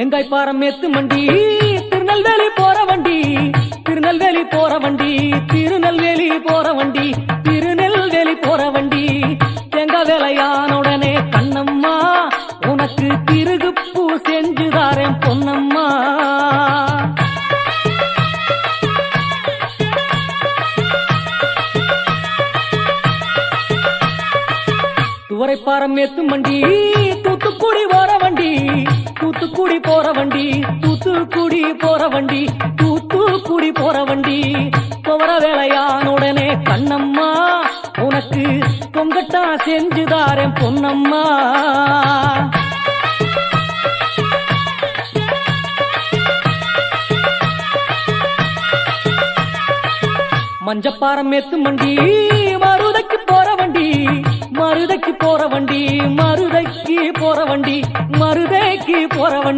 எங்காய் பாரம்மேத்து மண்டி திருநெல்வேலி போற வண்டி திருநெல்வேலி போற வண்டி திருநெல்வேலி போற வண்டி திருநெல்வேலி போற வண்டி. தேங்காய் வேலையான உடனே கண்ணம்மா உனக்கு திருகு பூ செஞ்சுதாரேன் பொன்னம்மா. துவரைப்பாரம் ஏத்தும் வண்டி தூத்துக்குடி போற வண்டி தூத்துக்குடி போற வண்டி தூத்துக்குடி போற வண்டி. போற வேலையானுடனே கண்ணம்மா உனக்கு பொங்கட்டா செஞ்சுதாரேன் பொன்னம்மா. மஞ்சப்பாரம் ஏத்து வண்டி மருதைக்கு போற வண்டி மருதைக்கு போற வண்டி மருதைக்கு போற வண்டி மருதைக்கு போற வண்டி.